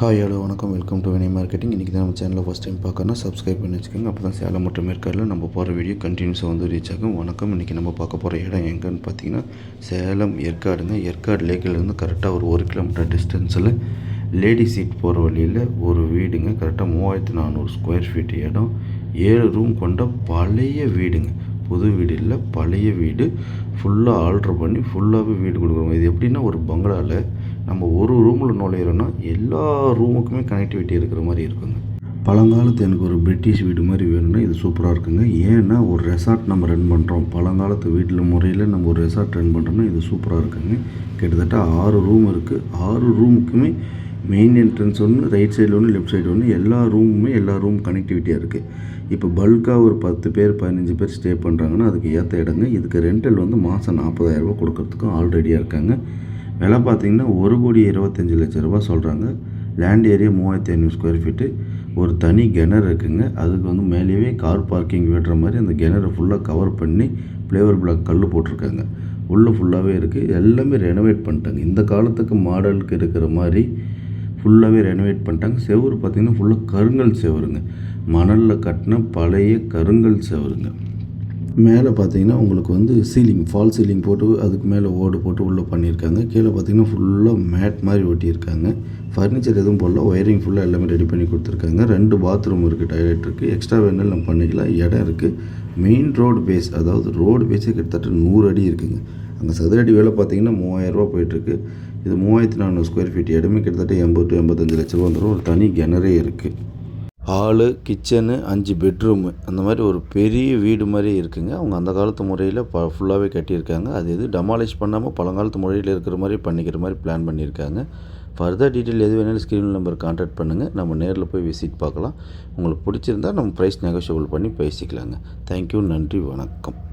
Hi hello வணக்கம். Welcome to Vini marketing இன்றைக்கி தான் நம்ம சேனலில் ஃபஸ்ட் டைம் பார்க்கணும் சப்ஸ்கிரைப் பண்ணி வச்சுக்கோங்க. அப்போ தான் சேலம் மற்றும் ஏற்காடில் நம்ம போகிற வீடியோ கண்டினியூஸாக வந்து ரீச் ஆகும். வணக்கம். இன்றைக்கி நம்ம பார்க்க போகிற இடம் எங்கேன்னு பார்த்தீங்கன்னா சேலம் ஏற்காடுங்க. ஏற்காடு லேக்கிலேருந்து கரெக்டாக ஒரு ஒரு கிலோமீட்டர் டிஸ்டன்ஸில் லேடி சீட் போகிற வழியில் ஒரு வீடுங்க. கரெக்டாக மூவாயிரத்து நானூறு ஸ்கொயர் ஃபீட் இடம். ஏழு ரூம் கொண்ட பழைய வீடுங்க. புது வீடு இல்லை பழைய வீடு. ஃபுல்லாக ஆல்ட்ரு பண்ணி ஃபுல்லாகவே வீடு கொடுக்குறோம். இது எப்படின்னா ஒரு பங்களாவில் நம்ம ஒரு ரூமில் நுழையிறோன்னா எல்லா ரூமுக்குமே கனெக்டிவிட்டி இருக்கிற மாதிரி இருக்குங்க. பழங்காலத்து எனக்கு ஒரு பிரிட்டிஷ் வீடு மாதிரி வேணும்னா இது சூப்பராக இருக்குங்க. ஏன்னா ஒரு ரெசார்ட் நம்ம ரன் பண்ணுறோம் பழங்காலத்து வீட்டில் முறையில் நம்ம ஒரு ரெசார்ட் ரன் பண்ணுறோம்னா இது சூப்பராக இருக்குங்க. கிட்டத்தட்ட ஆறு ரூம் இருக்குது ஆறு ரூமுக்குமே மெயின் என்ட்ரன்ஸ் ஒன்று ரைட் சைடு ஒன்று லெஃப்ட் சைடு ஒன்று எல்லா ரூமுமே எல்லா ரூம் கனெக்டிவிட்டியாக இருக்குது இப்போ பல்காக ஒரு பத்து பேர் பதினஞ்சு பேர் ஸ்டே பண்ணுறாங்கன்னா அதுக்கு ஏற்ற இடங்க. இதுக்கு ரெண்டல் வந்து மாதம் நாற்பதாயிரரூபா கொடுக்கறதுக்கும் ஆல்ரெடியாக இருக்காங்க. விலை பார்த்தீங்கன்னா ஒரு கோடி இருபத்தஞ்சி லட்ச ரூபா சொல்கிறாங்க லேண்ட் ஏரியா மூவாயிரத்தி ஐநூறு ஸ்கொயர் ஃபீட்டு ஒரு தனி கிணறு இருக்குங்க. அதுக்கு வந்து மேலேயே கார் பார்க்கிங் விடுற மாதிரி அந்த கிணறு ஃபுல்லாக கவர் பண்ணி ஃப்ளேவர் பிளாக் கல் போட்டிருக்காங்க. உள்ளே ஃபுல்லாகவே இருக்குது எல்லாமே ரெனோவேட் பண்ணிட்டாங்க. இந்த காலத்துக்கு மாடலுக்கு இருக்கிற மாதிரி ஃபுல்லாகவே ரெனோவேட் பண்ணிட்டாங்க. செவுரு பார்த்திங்கன்னா ஃபுல்லாக கருங்கல் செவருங்க. மணலில் கட்டின பழைய கருங்கல் செவருங்க. மேலே பார்த்தீங்கன்னா உங்களுக்கு வந்து சீலிங் ஃபால் சீலிங் போட்டு அதுக்கு மேலே ஓடு போட்டு உள்ளே பண்ணியிருக்காங்க. கீழே பார்த்தீங்கன்னா ஃபுல்லாக மேட் மாதிரி ஒட்டியிருக்காங்க. ஃபர்னிச்சர் எதுவும் போடல. ஒயரிங் ஃபுல்லாக எல்லாமே ரெடி பண்ணி கொடுத்துருக்காங்க. ரெண்டு பாத்ரூம் இருக்குது டாய்லெட் இருக்குது எக்ஸ்ட்ரா வேணாலும் நம்ம பண்ணிக்கலாம். இடம் இருக்குது மெயின் ரோடு பேஸ் அதாவது ரோடு பேஸே கிட்டத்தட்ட நூறு அடி இருக்குங்க. அங்கே சதுரடி வேலை பார்த்தீங்கன்னா மூவாயிரரூபா போயிட்டுருக்கு. இது மூவாயிரத்தி நானூறு ஸ்கொயர் ஃபீட் இடமே கிட்டத்தட்ட எண்பது டு எண்பத்தஞ்சு லட்ச ரூபா வந்துடும் ஒரு தனி கிணறே இருக்குது ஹாலு கிச்சனு அஞ்சு பெட்ரூமு. அந்த மாதிரி ஒரு பெரிய வீடு மாதிரி இருக்குங்க. அவங்க அந்த காலத்து முறையில் ப ஃபுல்லாகவே கட்டியிருக்காங்க. அது எது டெமாலிஷ் பண்ணாமல் பழங்காலத்து முறையில் இருக்கிற மாதிரி பண்ணிக்கிற மாதிரி பிளான் பண்ணியிருக்காங்க. ஃபர்தர் டீட்டெயில் எது வேணாலும் ஸ்க்ரீன் நம்பர் கான்டாக்ட் பண்ணுங்கள் நம்ம நேரில் போய் விசிட் பார்க்கலாம். உங்களுக்கு பிடிச்சிருந்தா நம்ம ப்ரைஸ் நெகோஷியபிள் பண்ணி பேசிக்கலாங்க. தேங்க்யூ நன்றி. வணக்கம்.